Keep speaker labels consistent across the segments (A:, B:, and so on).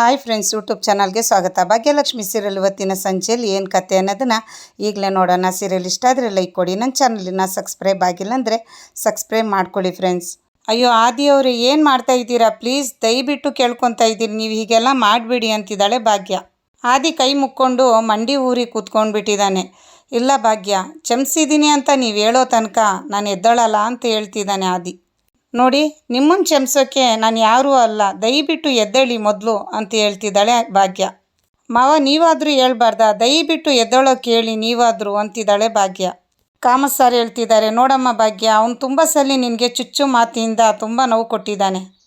A: Hi friends, YouTube ಚಾನಲ್ಗೆ ಸ್ವಾಗತ. Bhagyalakshmi serial ಇವತ್ತಿನ ಸಂಚೆಯಲ್ಲಿ ಏನು ಕತೆ ಅನ್ನೋದನ್ನು ಈಗಲೇ ನೋಡೋಣ. ಸೀರಿಯಲ್ ಇಷ್ಟ ಆದರೆ ಲೈಕ್ ಕೊಡಿ. ನನ್ನ ಚಾನಲಿನ ಸಬ್ಸ್ಕ್ರೈಬ್ ಆಗಿಲ್ಲ ಅಂದರೆ ಸಬ್ಸ್ಕ್ರೈಬ್ ಮಾಡ್ಕೊಳ್ಳಿ ಫ್ರೆಂಡ್ಸ್ ಅಯ್ಯೋ ಆದಿಯವರು ಏನು ಮಾಡ್ತಾ ಇದ್ದೀರಾ? ಪ್ಲೀಸ್ ದಯವಿಟ್ಟು ಕೇಳ್ಕೊತಾ ಇದ್ದೀರಿ ನೀವು ಹೀಗೆಲ್ಲ ಮಾಡಬೇಡಿ ಅಂತಿದ್ದಾಳೆ ಭಾಗ್ಯ. ಆದಿ ಕೈ ಮುಕ್ಕೊಂಡು ಮಂಡಿ ಊರಿ ಕೂತ್ಕೊಂಡು ಬಿಟ್ಟಿದ್ದಾನೆ ಇಲ್ಲ ಭಾಗ್ಯ ಚಮಿಸಿದ್ದೀನಿ ಅಂತ ನೀವು ಹೇಳೋ ತನಕ ನಾನು ಎದ್ದಳಲ್ಲ ಅಂತ ಹೇಳ್ತಿದ್ದಾನೆ ಆದಿ. ನೋಡಿ ನಿಮ್ಮನ್ನು ಕ್ಷಮಿಸೋಕ್ಕೆ ನಾನು ಯಾರೂ ಅಲ್ಲ. ದಯವಿಟ್ಟು ಎದ್ದೇಳಿ ಮೊದಲು ಅಂತ ಹೇಳ್ತಿದ್ದಾಳೆ ಭಾಗ್ಯ. ಮಾವ, ನೀವಾದರೂ ಹೇಳ್ಬಾರ್ದಾ? ದಯವಿಟ್ಟು ಎದ್ದೇಳೋಕೆ ಕೇಳಿ ನೀವಾದರೂ ಅಂತಿದ್ದಾಳೆ ಭಾಗ್ಯ. ಕಾಮತ್ ಸರ್ ಹೇಳ್ತಿದ್ದಾರೆ, ನೋಡಮ್ಮ ಭಾಗ್ಯ, ಅವನು ತುಂಬ ಸಲ ನಿನಗೆ ಚುಚ್ಚು ಮಾತಿಯಿಂದ ತುಂಬ ನೋವು ಕೊಟ್ಟಿದ್ದಾನೆ.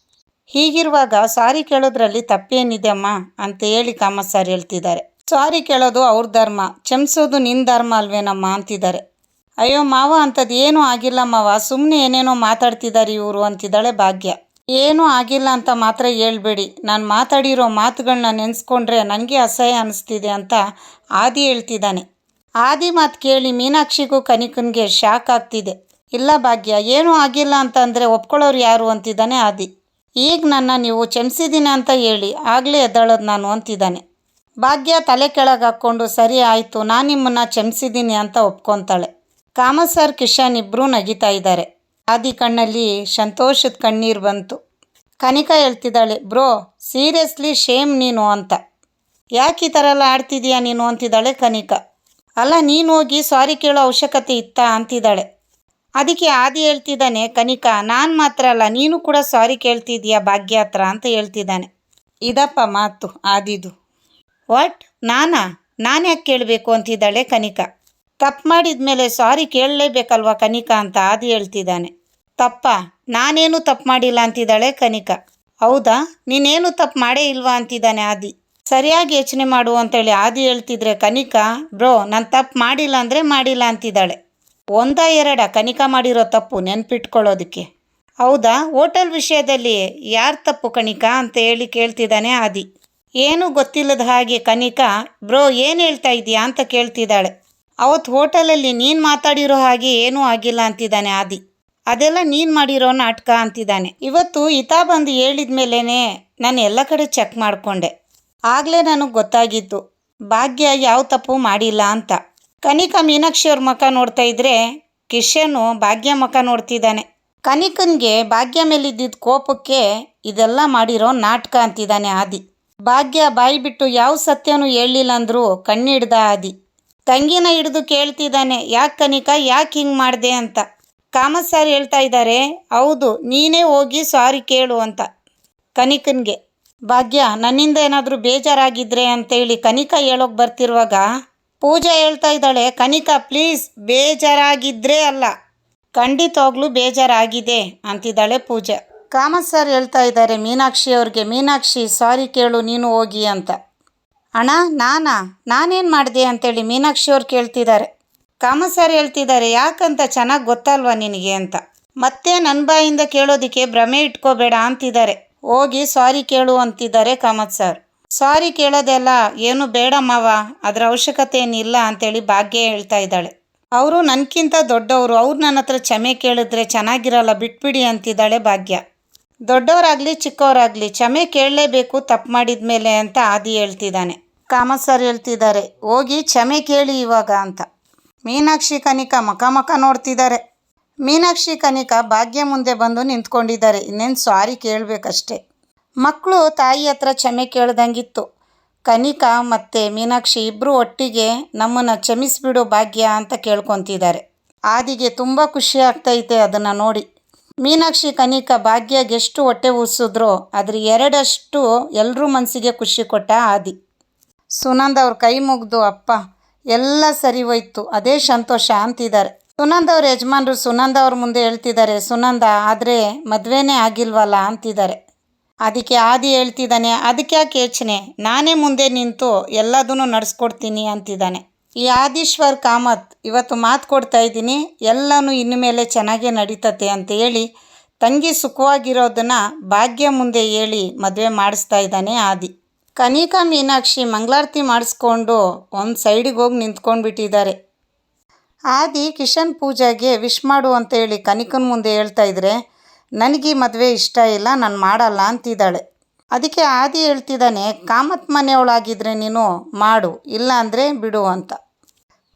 A: ಹೀಗಿರುವಾಗ ಸಾರಿ ಕೇಳೋದ್ರಲ್ಲಿ ತಪ್ಪೇನಿದೆ ಅಮ್ಮ ಅಂತ ಹೇಳಿ ಕಾಮತ್ ಸರ್ ಹೇಳ್ತಿದ್ದಾರೆ. ಸಾರಿ ಕೇಳೋದು ಅವ್ರ ಧರ್ಮ, ಕ್ಷಮಿಸೋದು ನಿನ್ನ ಧರ್ಮ ಅಲ್ವೇನಮ್ಮ ಅಂತಿದ್ದಾರೆ. ಅಯ್ಯೋ, ಮಾವ ಅಂಥದ್ದು ಏನೂ ಆಗಿಲ್ಲ ಮಾವ. ಸುಮ್ಮನೆ ಏನೇನೋ ಮಾತಾಡ್ತಿದ್ದಾರೆ ಇವರು ಅಂತಿದ್ದಾಳೆ ಭಾಗ್ಯ. ಏನೂ ಆಗಿಲ್ಲ ಅಂತ ಮಾತ್ರ ಹೇಳ್ಬೇಡಿ. ನಾನು ಮಾತಾಡಿರೋ ಮಾತುಗಳನ್ನ ನೆನೆಸ್ಕೊಂಡ್ರೆ ನನಗೆ ಅಸಹ್ಯ ಅನ್ನಿಸ್ತಿದೆ ಅಂತ ಆದಿ ಹೇಳ್ತಿದ್ದಾನೆ. ಆದಿ ಮಾತು ಕೇಳಿ ಮೀನಾಕ್ಷಿಗೂ ಕನಿಕನ್ಗೆ ಶಾಕ್ ಆಗ್ತಿದೆ. ಇಲ್ಲ ಭಾಗ್ಯ, ಏನೂ ಆಗಿಲ್ಲ ಅಂತಂದರೆ ಒಪ್ಕೊಳ್ಳೋರು ಯಾರು ಅಂತಿದ್ದಾನೆ ಆದಿ. ಈಗ ನನ್ನ ನೀವು ಚಮಿಸಿದ್ದೀನಿ ಅಂತ ಹೇಳಿ ಆಗಲೇ ಎದ್ದಾಳೋದು ನಾನು ಅಂತಿದ್ದಾನೆ. ಭಾಗ್ಯ ತಲೆ ಕೆಳಗೆ ಹಾಕ್ಕೊಂಡು, ಸರಿ ಆಯಿತು, ನಾನು ನಿಮ್ಮನ್ನು ಚಮಿಸಿದ್ದೀನಿ ಅಂತ ಒಪ್ಕೊತಾಳೆ. ಕಾಮ ಸರ್ ಕಿಶನ್ ಇಬ್ಬರೂ ನಗಿತಾ ಇದ್ದಾರೆ. ಆದಿ ಕಣ್ಣಲ್ಲಿ ಸಂತೋಷದ ಕಣ್ಣೀರು ಬಂತು. ಕನಿಕಾ ಹೇಳ್ತಿದ್ದಾಳೆ, ಬ್ರೋ, ಸೀರಿಯಸ್ಲಿ ಶೇಮ್ ನೀನು ಅಂತ. ಯಾಕೆ ಈ ಥರ ಎಲ್ಲ ಆಡ್ತಿದೀಯಾ ನೀನು? ಅಂತಿದ್ದಾಳೆ ಕನಿಕಾ. ಅಲ್ಲ, ನೀನು ಹೋಗಿ ಸಾರಿ ಕೇಳೋ ಅವಶ್ಯಕತೆ ಇತ್ತಾ? ಅಂತಿದ್ದಾಳೆ. ಅದಕ್ಕೆ ಆದಿ ಹೇಳ್ತಿದ್ದಾನೆ, ಕನಿಕಾ, ನಾನು ಮಾತ್ರ ಅಲ್ಲ, ನೀನು ಕೂಡ ಸಾರಿ ಕೇಳ್ತಿದ್ದೀಯಾ ಭಾಗ್ಯ ಹತ್ರ ಅಂತ ಹೇಳ್ತಿದ್ದಾನೆ. ಇದಪ್ಪ ಮಾತು ಆದಿದು. ವಾಟ್? ನಾನಾ? ನಾನು ಯಾಕೆ ಕೇಳಬೇಕು? ಅಂತಿದ್ದಾಳೆ ಕನಿಕಾ. ತಪ್ಪು ಮಾಡಿದ ಮೇಲೆ ಸಾರಿ ಕೇಳಲೇಬೇಕಲ್ವಾ ಕನಿಕಾ ಅಂತ ಆದಿ ಹೇಳ್ತಿದ್ದಾನೆ. ತಪ್ಪ, ನಾನೇನು ತಪ್ಪು ಮಾಡಿಲ್ಲ ಅಂತಿದ್ದಾಳೆ ಕನಿಕಾ. ಹೌದಾ? ನೀನೇನು ತಪ್ಪು ಮಾಡೇ ಇಲ್ವಾ ಅಂತಿದ್ದಾನೆ ಆದಿ. ಸರಿಯಾಗಿ ಯೋಚನೆ ಮಾಡು ಅಂತೇಳಿ ಆದಿ ಹೇಳ್ತಿದ್ರೆ ಕನಿಕಾ, ಬ್ರೋ, ನಾನು ತಪ್ಪು ಮಾಡಿಲ್ಲ ಅಂದರೆ ಮಾಡಿಲ್ಲ ಅಂತಿದ್ದಾಳೆ. ಒಂದ ಎರಡ, ಕನಿಕಾ ಮಾಡಿರೋ ತಪ್ಪು ನೆನ್ಪಿಟ್ಕೊಳ್ಳೋದಕ್ಕೆ. ಹೌದಾ? ಹೋಟೆಲ್ ವಿಷಯದಲ್ಲಿ ಯಾರು ತಪ್ಪು ಕನಿಕಾ ಅಂತ ಹೇಳಿ ಕೇಳ್ತಿದ್ದಾನೆ ಆದಿ. ಏನೂ ಗೊತ್ತಿಲ್ಲದ ಹಾಗೆ ಕನಿಕಾ, ಬ್ರೋ, ಏನು ಹೇಳ್ತಾ ಇದೀಯಾ ಅಂತ ಕೇಳ್ತಿದ್ದಾಳೆ. ಅವತ್ತು ಹೋಟೆಲಲ್ಲಿ ನೀನು ಮಾತಾಡಿರೋ ಹಾಗೆ ಏನೂ ಆಗಿಲ್ಲ ಅಂತಿದ್ದಾನೆ ಆದಿ. ಅದೆಲ್ಲ ನೀನು ಮಾಡಿರೋ ನಾಟಕ ಅಂತಿದ್ದಾನೆ. ಇವತ್ತು ಇತಾ ಬಂದು ಹೇಳಿದ ಮೇಲೇ ನಾನು ಎಲ್ಲ ಕಡೆ ಚೆಕ್ ಮಾಡಿಕೊಂಡೆ. ಆಗಲೇ ನನಗೆ ಗೊತ್ತಾಗಿತ್ತು ಭಾಗ್ಯ ಯಾವ ತಪ್ಪು ಮಾಡಿಲ್ಲ ಅಂತ. ಕನಿಕಾ ಮೀನಾಕ್ಷಿ ಅವ್ರ ಮುಖ ನೋಡ್ತಾ ಇದ್ರೆ ಕಿಶನು ಭಾಗ್ಯ ಮುಖ ನೋಡ್ತಿದ್ದಾನೆ. ಕನಿಕನ್ಗೆ ಭಾಗ್ಯ ಮೇಲಿದ್ದಿದ್ದ ಕೋಪಕ್ಕೆ ಇದೆಲ್ಲ ಮಾಡಿರೋ ನಾಟಕ ಅಂತಿದ್ದಾನೆ ಆದಿ. ಭಾಗ್ಯ ಬಾಯಿ ಬಿಟ್ಟು ಯಾವ ಸತ್ಯನೂ ಹೇಳಲಿಲ್ಲ ಅಂದರೂ ಕಣ್ಣಿಡ್ದ ಆದಿ. ತಂಗಿನ ಹಿಡಿದು ಕೇಳ್ತಿದ್ದಾನೆ, ಯಾಕೆ ಕನಿಕ, ಯಾಕೆ ಹಿಂಗೆ ಮಾಡಿದೆ ಅಂತ? ಕಾಮತ್ ಸರ್ ಹೇಳ್ತಾ ಇದ್ದಾರೆ, ಹೌದು, ನೀನೇ ಹೋಗಿ ಸಾರಿ ಕೇಳು ಅಂತ. ಕನಿಕನ್ಗೆ, ಭಾಗ್ಯ, ನನ್ನಿಂದ ಏನಾದರೂ ಬೇಜಾರಾಗಿದ್ರೆ ಅಂತೇಳಿ ಕನಿಕ ಹೇಳೋಕೆ ಬರ್ತಿರುವಾಗ ಪೂಜಾ ಹೇಳ್ತಾ ಇದ್ದಾಳೆ, ಕನಿಕ ಪ್ಲೀಸ್ ಬೇಜಾರಾಗಿದ್ರೆ ಅಲ್ಲ. ಖಂಡಿತವಾಗ್ಲೂ ಬೇಜಾರಾಗಿದೆ ಅಂತಿದ್ದಾಳೆ ಪೂಜಾ. ಕಾಮತ್ ಸರ್ ಹೇಳ್ತಾ ಇದ್ದಾರೆ, ಮೀನಾಕ್ಷಿ ಅವ್ರಿಗೆ, ಮೀನಾಕ್ಷಿ ಸಾರಿ ಕೇಳು, ನೀನು ಹೋಗಿ ಅಂತ. ಅಣ್ಣ, ನಾನಾ? ನಾನೇನು ಮಾಡಿದೆ ಅಂತೇಳಿ ಮೀನಾಕ್ಷಿ ಅವ್ರು ಕೇಳ್ತಿದ್ದಾರೆ ಸರ್ ಹೇಳ್ತಿದ್ದಾರೆ ಯಾಕಂತ ಚೆನ್ನಾಗಿ ಗೊತ್ತಲ್ವಾ ನಿನಗೆ ಅಂತ. ಮತ್ತೆ ನನ್ನ ಬಾಯಿಂದ ಕೇಳೋದಕ್ಕೆ ಭ್ರಮೆ ಇಟ್ಕೋಬೇಡ ಅಂತಿದ್ದಾರೆ ಹೋಗಿ ಸಾರಿ ಕೇಳು ಅಂತಿದ್ದಾರೆ ಕಾಮತ್ ಸರ್ ಸಾರಿ ಕೇಳೋದೆಲ್ಲ ಏನು ಬೇಡ ಮಾವ, ಅದರ ಅವಶ್ಯಕತೆ ಏನಿಲ್ಲ ಅಂತೇಳಿ ಭಾಗ್ಯ ಹೇಳ್ತಾ ಇದ್ದಾಳೆ. ಅವರು ನನಗಿಂತ ದೊಡ್ಡವರು, ಅವ್ರು ನನ್ನ ಹತ್ರ ಕ್ಷಮೆ ಕೇಳಿದ್ರೆ ಚೆನ್ನಾಗಿರಲ್ಲ, ಬಿಟ್ಬಿಡಿ ಅಂತಿದ್ದಾಳೆ ಭಾಗ್ಯ. ದೊಡ್ಡವರಾಗಲಿ, ಚಿಕ್ಕವರಾಗಲಿ, ಕ್ಷಮೆ ಕೇಳಲೇಬೇಕು ತಪ್ಪು ಮಾಡಿದ ಮೇಲೆ ಅಂತ ಆದಿ ಹೇಳ್ತಿದ್ದಾನೆ. ಕಾಮತ್ ಸರ್ ಹೇಳ್ತಿದ್ದಾರೆ, ಹೋಗಿ ಕ್ಷಮೆ ಕೇಳಿ ಇವಾಗ ಅಂತ. ಮೀನಾಕ್ಷಿ ಕನಿಕ ಮಖ ಮಖ ನೋಡ್ತಿದ್ದಾರೆ. ಮೀನಾಕ್ಷಿ ಕನಿಕ ಭಾಗ್ಯ ಮುಂದೆ ಬಂದು ನಿಂತ್ಕೊಂಡಿದ್ದಾರೆ, ಇನ್ನೇನು ಸಾರಿ ಕೇಳಬೇಕಷ್ಟೆ. ಮಕ್ಕಳು ತಾಯಿ ಹತ್ರ ಕ್ಷಮೆ ಕೇಳ್ದಂಗಿತ್ತು. ಕನಿಕಾ ಮತ್ತು ಮೀನಾಕ್ಷಿ ಇಬ್ಬರು ಒಟ್ಟಿಗೆ ನಮ್ಮನ್ನು ಕ್ಷಮಿಸಿಬಿಡು ಭಾಗ್ಯ ಅಂತ ಕೇಳ್ಕೊತಿದ್ದಾರೆ. ಆದಿಗೆ ತುಂಬ ಖುಷಿ ಆಗ್ತೈತೆ ಅದನ್ನು ನೋಡಿ. ಮೀನಾಕ್ಷಿ ಕನಿಕಾ ಭಾಗ್ಯಗೆ ಎಷ್ಟು ಹೊಟ್ಟೆ ಉಸಿದ್ರು ಅದ್ರ ಎರಡಷ್ಟು ಎಲ್ಲರೂ ಮನಸ್ಸಿಗೆ ಖುಷಿ ಕೊಟ್ಟ ಆದಿ. ಸುನಂದ್ ಅವ್ರ ಕೈ ಮುಗ್ದು, ಅಪ್ಪ, ಎಲ್ಲ ಸರಿ ಹೋಯ್ತು, ಅದೇ ಸಂತೋಷ ಅಂತಿದ್ದಾರೆ ಸುನಂದ್ ಅವ್ರ ಯಜಮಾನ್ರು ಸುನಂದ ಅವ್ರ ಮುಂದೆ ಹೇಳ್ತಿದ್ದಾರೆ ಸುನಂದ, ಆದರೆ ಮದುವೆನೇ ಆಗಿಲ್ವಲ್ಲ ಅಂತಿದ್ದಾರೆ ಅದಕ್ಕೆ ಆದಿ ಹೇಳ್ತಿದ್ದಾನೆ ಅದಕ್ಕೆ ಯಾಕೆ ಯೋಚನೆ? ನಾನೇ ಮುಂದೆ ನಿಂತು ಎಲ್ಲದನ್ನು ನಡೆಸ್ಕೊಡ್ತೀನಿ ಅಂತಿದ್ದಾನೆ ಈ ಆದೀಶ್ವರ್ ಕಾಮತ್ ಇವತ್ತು ಮಾತು ಕೊಡ್ತಾ ಇದ್ದೀನಿ, ಎಲ್ಲನೂ ಇನ್ನು ಮೇಲೆ ಚೆನ್ನಾಗೇ ನಡೀತತೆ ಅಂತ ಹೇಳಿ ತಂಗಿ ಸುಖವಾಗಿರೋದನ್ನು ಭಾಗ್ಯ ಮುಂದೆ ಹೇಳಿ ಮದುವೆ ಮಾಡಿಸ್ತಾ ಇದ್ದಾನೆ ಆದಿ. ಕನಿಕಾ ಮೀನಾಕ್ಷಿ ಮಂಗಳಾರತಿ ಮಾಡಿಸ್ಕೊಂಡು ಒಂದು ಸೈಡಿಗೆ ಹೋಗಿ ನಿಂತ್ಕೊಂಡು ಬಿಟ್ಟಿದ್ದಾರೆ ಆದಿ ಕಿಶನ್ ಪೂಜಾಗೆ ವಿಶ್ ಮಾಡು ಅಂತ ಹೇಳಿ ಕನಿಕನ ಮುಂದೆ ಹೇಳ್ತಾ ಇದ್ರೆ, ನನಗೆ ಮದುವೆ ಇಷ್ಟ ಇಲ್ಲ, ನಾನು ಮಾಡಲ್ಲ ಅಂತಿದ್ದಾಳೆ. ಅದಕ್ಕೆ ಆದಿ ಹೇಳ್ತಿದ್ದಾನೆ, ಕಾಮತ್ ಮನೆಯವಳಾಗಿದ್ರೆ ನೀನು ಮಾಡು, ಇಲ್ಲ ಅಂದರೆ ಬಿಡು ಅಂತ.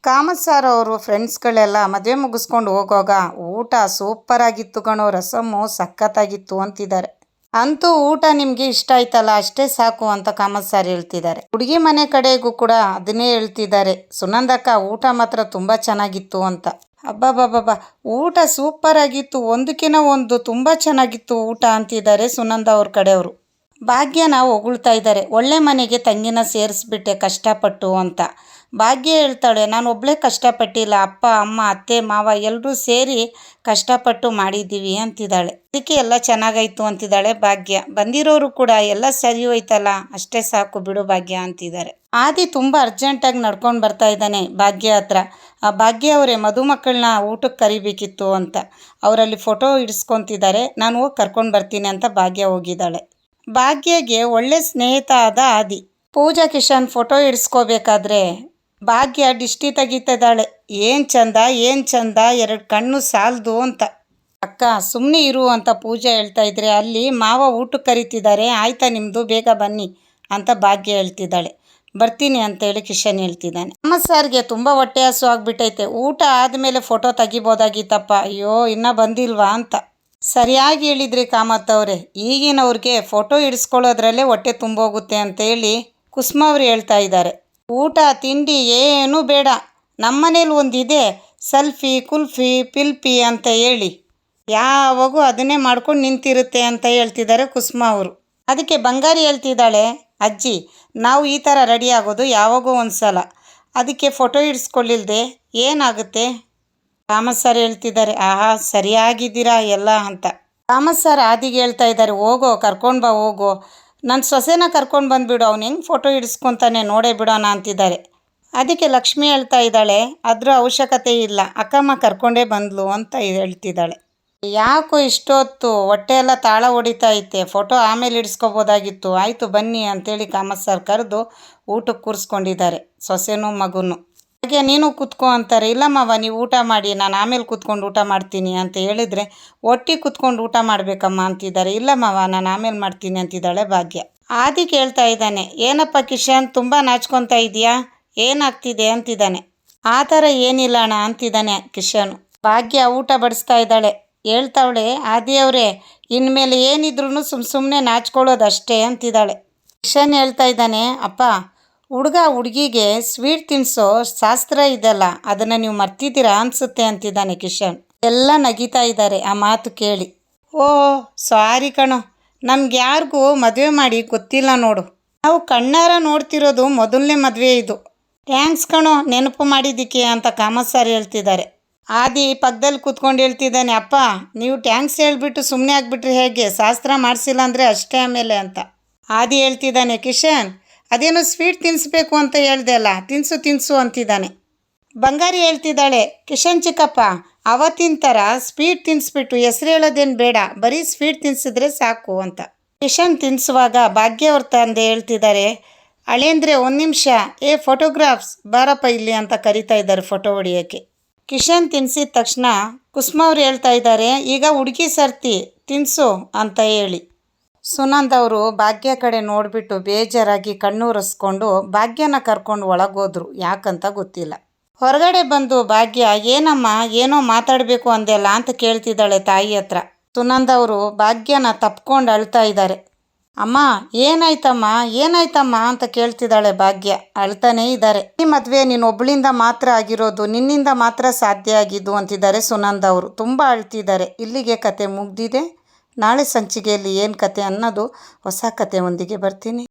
A: ಕಾಮತ್ ಸಾರ್ ಅವರು ಫ್ರೆಂಡ್ಸ್ಗಳೆಲ್ಲ ಮದುವೆ ಮುಗಿಸ್ಕೊಂಡು ಹೋಗೋವಾಗ ಊಟ ಸೂಪರಾಗಿತ್ತು ಕಣೋ ರಸಮ್ಮು ಸಖತ್ತಾಗಿತ್ತು ಅಂತಿದ್ದಾರೆ. ಅಂತೂ ಊಟ ನಿಮಗೆ ಇಷ್ಟ ಆಯ್ತಲ್ಲ, ಅಷ್ಟೇ ಸಾಕು ಅಂತ ಕಾಮತ್ ಸರ್ ಹೇಳ್ತಿದ್ದಾರೆ. ಹುಡುಗಿ ಮನೆ ಕಡೆಗೂ ಕೂಡ ಅದನ್ನೇ ಹೇಳ್ತಿದ್ದಾರೆ. ಸುನಂದಕ್ಕ ಊಟ ಮಾತ್ರ ತುಂಬ ಚೆನ್ನಾಗಿತ್ತು ಅಂತ. ಅಬ್ಬಬ್ಬಬ್ಬ ಊಟ ಸೂಪರ್ ಆಗಿತ್ತು, ಒಂದಕ್ಕಿನ ಒಂದು ತುಂಬ ಚೆನ್ನಾಗಿತ್ತು ಊಟ ಅಂತಿದ್ದಾರೆ ಸುನಂದ ಅವ್ರ ಕಡೆಯವರು. ಭಾಗ್ಯನ ಹೊಗಳ್ತಾ ಇದ್ದಾರೆ. ಒಳ್ಳೆ ಮನೆಗೆ ತಂಗಿನ ಸೇರಿಸ್ಬಿಟ್ಟೆ ಕಷ್ಟಪಟ್ಟು ಅಂತ. ಭಾಗ್ಯ ಹೇಳ್ತಾಳೆ, ನಾನು ಒಬ್ಬಳೇ ಕಷ್ಟಪಟ್ಟಿಲ್ಲ. ಅಪ್ಪ, ಅಮ್ಮ, ಅತ್ತೆ, ಮಾವ ಎಲ್ಲರೂ ಸೇರಿ ಕಷ್ಟಪಟ್ಟು ಮಾಡಿದ್ದೀವಿ ಅಂತಿದ್ದಾಳೆ. ಅದಕ್ಕೆ ಎಲ್ಲ ಚೆನ್ನಾಗಾಯ್ತು ಅಂತಿದ್ದಾಳೆ ಭಾಗ್ಯ. ಬಂದಿರೋರು ಕೂಡ, ಎಲ್ಲ ಸರಿ ಹೋಯ್ತಲ್ಲ, ಅಷ್ಟೇ ಸಾಕು ಬಿಡು ಭಾಗ್ಯ ಅಂತಿದ್ದಾರೆ. ಆದಿ ತುಂಬ ಅರ್ಜೆಂಟಾಗಿ ನಡ್ಕೊಂಡು ಬರ್ತಾ ಇದ್ದಾನೆ ಭಾಗ್ಯ ಹತ್ರ. ಆ ಭಾಗ್ಯ ಅವರೇ ಮದುಮಕ್ಕಳನ್ನ ಊಟಕ್ಕೆ ಕರಿಬೇಕಿತ್ತು ಅಂತ. ಅವರಲ್ಲಿ ಫೋಟೋ ಇಡಿಸ್ಕೊತಿದ್ದಾರೆ ನಾನು ಹೋಗಿ ಕರ್ಕೊಂಡು ಬರ್ತೀನಿ ಅಂತ ಭಾಗ್ಯ ಹೋಗಿದ್ದಾಳೆ. ಭಾಗ್ಯಗೆ ಒಳ್ಳೆ ಸ್ನೇಹಿತ ಆದ. ಆದಿ ಪೂಜಾ ಕಿಶನ್ ಫೋಟೋ ಇಡಿಸ್ಕೋಬೇಕಾದ್ರೆ ಭಾಗ್ಯ ಡಿಸ್ಟಿ ತೆಗಿತಿದ್ದಾಳೆ. ಏನು ಚಂದ ಏನು ಚಂದ, ಎರಡು ಕಣ್ಣು ಸಾಲದು ಅಂತ. ಅಕ್ಕ ಸುಮ್ಮನೆ ಇರು ಅಂತ ಪೂಜಾ ಹೇಳ್ತಾ ಇದ್ರೆ ಅಲ್ಲಿ ಮಾವ ಊಟಕ್ಕೆ ಕರಿತಿದ್ದಾರೆ, ಆಯ್ತಾ ನಿಮ್ಮದು ಬೇಗ ಬನ್ನಿ ಅಂತ ಭಾಗ್ಯ ಹೇಳ್ತಿದ್ದಾಳೆ. ಬರ್ತೀನಿ ಅಂತೇಳಿ ಕಿಶನ್ ಹೇಳ್ತಿದ್ದಾನೆ. ನಮ್ಮ ಸರ್ಗೆ ತುಂಬ ಹೊಟ್ಟೆ ಹಸು ಆಗ್ಬಿಟ್ಟೈತೆ ಊಟ ಆದಮೇಲೆ ಫೋಟೋ ತೆಗಿಬೋದಾಗಿತ್ತಪ್ಪ. ಅಯ್ಯೋ, ಇನ್ನೂ ಬಂದಿಲ್ವಾ ಅಂತ. ಸರಿಯಾಗಿ ಹೇಳಿದ್ರಿ ಕಾಮತ್ ಅವರೇ. ಈಗಿನವ್ರಿಗೆ ಫೋಟೋ ಇಡಿಸ್ಕೊಳ್ಳೋದ್ರಲ್ಲೇ ಹೊಟ್ಟೆ ತುಂಬೋಗುತ್ತೆ ಅಂತೇಳಿ ಕುಸುಮ ಅವರು ಹೇಳ್ತಾ ಇದ್ದಾರೆ. ಊಟ, ತಿಂಡಿ ಏನೂ ಬೇಡ. ನಮ್ಮನೇಲಿ ಒಂದಿದೆ, ಸೆಲ್ಫಿ, ಕುಲ್ಫಿ, ಪಿಲ್ಪಿ ಅಂತ ಹೇಳಿ. ಯಾವಾಗೂ ಅದನ್ನೇ ಮಾಡ್ಕೊಂಡು ನಿಂತಿರುತ್ತೆ ಅಂತ ಹೇಳ್ತಿದ್ದಾರೆ ಕುಸುಮ ಅವರು. ಅದಕ್ಕೆ ಬಂಗಾರಿ ಹೇಳ್ತಿದ್ದಾಳೆ, ಅಜ್ಜಿ, ನಾವು ಈ ಥರ ರೆಡಿ ಆಗೋದು ಯಾವಾಗೋ ಒಂದು ಸಲ ಅದಕ್ಕೆ ಫೋಟೋ ಹಿಡಿಸ್ಕೊಳ್ಳಿಲ್ದೆ ಏನಾಗುತ್ತೆ? ರಾಮಸ್ ಸರ್ ಹೇಳ್ತಿದ್ದಾರೆ, ಆಹಾ, ಸರಿಯಾಗಿದ್ದೀರಾ ಎಲ್ಲ ಅಂತ. ರಾಮಸ್ ಸರ್ ಆದಿಗೆ ಹೇಳ್ತಾ ಇದ್ದಾರೆ, ಹೋಗೋ, ಕರ್ಕೊಂಡು ಬಾ, ಹೋಗೋ. ನನ್ನ ಸೊಸೆನ ಕರ್ಕೊಂಡು ಬಂದುಬಿಡು, ಅವ್ನು ಹೆಂಗೆ ಫೋಟೋ ಹಿಡಿಸ್ಕೊತಾನೆ ನೋಡೇ ಬಿಡೋಣ ಅಂತಿದ್ದಾರೆ. ಅದಕ್ಕೆ ಲಕ್ಷ್ಮಿ ಹೇಳ್ತಾ ಇದ್ದಾಳೆ, ಅದರ ಅವಶ್ಯಕತೆ ಇಲ್ಲ, ಅಕ್ಕಮ್ಮ ಕರ್ಕೊಂಡೇ ಬಂದ್ಲು ಅಂತ ಹೇಳ್ತಿದ್ದಾಳೆ. ಯಾಕೋ ಇಷ್ಟೊತ್ತು ಹೊಟ್ಟೆ ಎಲ್ಲ ತಾಳ ಹೊಡಿತಾ ಐತೆ ಫೋಟೋ ಆಮೇಲೆ ಇಡಿಸ್ಕೋಬೋದಾಗಿತ್ತು ಆಯಿತು ಬನ್ನಿ ಅಂತೇಳಿ ಕಾಮತ್ ಸರ್ ಕರೆದು ಊಟಕ್ಕೆ ಕೂರಿಸ್ಕೊಂಡಿದ್ದಾರೆ, ಸೊಸೆನೂ ಮಗುನು. ಹಾಗೆ ನೀನು ಕೂತ್ಕೋ ಅಂತಾರೆ, ಇಲ್ಲ ಮಾವ, ನೀವು ಊಟ ಮಾಡಿ, ನಾನು ಆಮೇಲೆ ಕೂತ್ಕೊಂಡು ಊಟ ಮಾಡ್ತೀನಿ ಅಂತ ಹೇಳಿದರೆ ಒಟ್ಟಿಗೆ ಕೂತ್ಕೊಂಡು ಊಟ ಮಾಡಬೇಕಮ್ಮ ಅಂತಿದ್ದಾರೆ. ಇಲ್ಲ ಮಾವ, ನಾನು ಆಮೇಲೆ ಮಾಡ್ತೀನಿ ಅಂತಿದ್ದಾಳೆ ಭಾಗ್ಯ. ಆದಿ ಕೇಳ್ತಾ ಇದ್ದಾನೆ, ಏನಪ್ಪ ಕಿಶನ್, ತುಂಬ ನಾಚ್ಕೊತಾ ಇದೆಯಾ ಏನಾಗ್ತಿದೆ? ಅಂತಿದ್ದಾನೆ. ಆ ಥರ ಏನಿಲ್ಲ ಅಣ್ಣ ಅಂತಿದ್ದಾನೆ ಕಿಶನ್. ಭಾಗ್ಯ ಊಟ ಬಡಿಸ್ತಾ ಇದ್ದಾಳೆ. ಹೇಳ್ತಾವಳೆ, ಆದಿಯವರೇ, ಇನ್ಮೇಲೆ ಏನಿದ್ರು ಸುಮ್ಮ ಸುಮ್ಮನೆ ನಾಚ್ಕೊಳ್ಳೋದು ಅಷ್ಟೇ ಅಂತಿದ್ದಾಳೆ. ಕಿಶನ್ ಹೇಳ್ತಾ ಇದ್ದಾನೆ, ಅಪ್ಪ ಹುಡುಗ ಹುಡುಗಿಗೆ ಸ್ವೀಟ್ ತಿನ್ನಿಸೋ ಶಾಸ್ತ್ರ ಇದೆಲ್ಲ, ಅದನ್ನು ನೀವು ಮರ್ತಿದ್ದೀರಾ ಅನಿಸುತ್ತೆ ಅಂತಿದ್ದಾನೆ ಕಿಶನ್. ಎಲ್ಲ ನಗೀತಾ ಇದ್ದಾರೆ, ಆ ಮಾತು ಕೇಳಿ. ಓ, ಸಾರಿ ಕಣೋ. ನಮ್ಗೆ ಯಾರಿಗೂ ಮದುವೆ ಮಾಡಿ ಗೊತ್ತಿಲ್ಲ ನೋಡು. ನಾವು ಕಣ್ಣಾರ ನೋಡ್ತಿರೋದು ಮೊದಲನೇ ಮದುವೆ ಇದು. ಥ್ಯಾಂಕ್ಸ್ ಕಣೋ, ನೆನಪು ಮಾಡಿದ್ದಕ್ಕೆ ಅಂತ ಕಾಮತ್ ಸರ್ ಹೇಳ್ತಿದ್ದಾರೆ. ಆದಿ ಪಕ್ಕದಲ್ಲಿ ಕೂತ್ಕೊಂಡು ಹೇಳ್ತಿದ್ದಾನೆ, ಅಪ್ಪ, ನೀವು ಟ್ಯಾಂಕ್ಸ್ ಹೇಳ್ಬಿಟ್ಟು ಸುಮ್ಮನೆ ಆಗಿಬಿಟ್ರೆ ಹೇಗೆ? ಶಾಸ್ತ್ರ ಮಾಡಿಸಿಲ್ಲ ಅಂದರೆ ಅಷ್ಟೇ ಆಮೇಲೆ ಅಂತ. ಆದಿ ಹೇಳ್ತಿದ್ದಾನೆ, ಕಿಶನ್ ಅದೇನೋ ಸ್ವೀಟ್ ತಿನ್ನಿಸ್ಬೇಕು ಅಂತ ಹೇಳ್ದೆ ಅಲ್ಲ, ತಿನ್ಸು ತಿನ್ಸು ಅಂತಿದ್ದಾನೆ. ಬಂಗಾರಿ ಹೇಳ್ತಿದ್ದಾಳೆ, ಕಿಶನ್ ಚಿಕ್ಕಪ್ಪ, ಅವತ್ತಿನ ಥರ ಸ್ವೀಟ್ ತಿನ್ನಿಸ್ಬಿಟ್ಟು ಹೆಸ್ರು ಹೇಳೋದೇನು ಬೇಡ, ಬರೀ ಸ್ವೀಟ್ ತಿನ್ಸಿದ್ರೆ ಸಾಕು ಅಂತ. ಕಿಶನ್ ತಿನ್ನಿಸುವಾಗ ಭಾಗ್ಯವ್ರ ತಂದೆ ಹೇಳ್ತಿದ್ದಾರೆ, ಅಳೇಂದ್ರೆ ಒಂದು ನಿಮಿಷ, ಏ ಫೋಟೋಗ್ರಾಫ್ಸ್, ಬಾರಪ್ಪ ಇಲ್ಲಿ ಅಂತ ಕರಿತಾ ಇದ್ದಾರೆ ಫೋಟೋ ಹೊಡಿಯೋಕ್ಕೆ ಕಿಶನ್ ತಿನ್ಸಿದ ತಕ್ಷಣ ಕುಸುಮ ಅವ್ರು ಹೇಳ್ತಾ ಇದ್ದಾರೆ, ಈಗ ಹುಡುಗಿ ಸರ್ತಿ, ತಿನ್ಸು ಅಂತ ಹೇಳಿ. ಸುನಂದ್ ಅವರು ಭಾಗ್ಯ ಕಡೆ ನೋಡಿಬಿಟ್ಟು ಬೇಜಾರಾಗಿ ಕಣ್ಣೂರಿಸ್ಕೊಂಡು ಭಾಗ್ಯನ ಕರ್ಕೊಂಡು ಒಳಗೋದ್ರು. ಯಾಕಂತ ಗೊತ್ತಿಲ್ಲ. ಹೊರಗಡೆ ಬಂದು, ಭಾಗ್ಯ, ಏನಮ್ಮ? ಏನೋ ಮಾತಾಡಬೇಕು ಅಂದೆಲ್ಲ ಅಂತ ಕೇಳ್ತಿದ್ದಾಳೆ ತಾಯಿ ಹತ್ರ. ಸುನಂದ್ ಅವರು ಭಾಗ್ಯನ ತಪ್ಕೊಂಡು ಅಳ್ತಾ ಇದ್ದಾರೆ. ಅಮ್ಮ, ಏನಾಯ್ತಮ್ಮ? ಏನಾಯ್ತಮ್ಮ? ಅಂತ ಕೇಳ್ತಿದ್ದಾಳೆ ಭಾಗ್ಯ. ಅಳ್ತಾನೇ ಇದ್ದಾರೆ. ಈ ಮದುವೆ ಒಬ್ಳಿಂದ ಮಾತ್ರ ಆಗಿರೋದು, ನಿನ್ನಿಂದ ಮಾತ್ರ ಸಾಧ್ಯ ಆಗಿದ್ದು, ಅಂತಿದ್ದಾರೆ ಸುನಂದ್ ಅವರು. ತುಂಬ ಅಳ್ತಿದ್ದಾರೆ. ಇಲ್ಲಿಗೆ ಕತೆ ಮುಗ್ದಿದೆ. ನಾಳೆ ಸಂಚಿಕೆಯಲ್ಲಿ ಏನು ಕತೆ ಅನ್ನೋದು ಹೊಸ ಕತೆಯೊಂದಿಗೆ ಬರ್ತೀನಿ.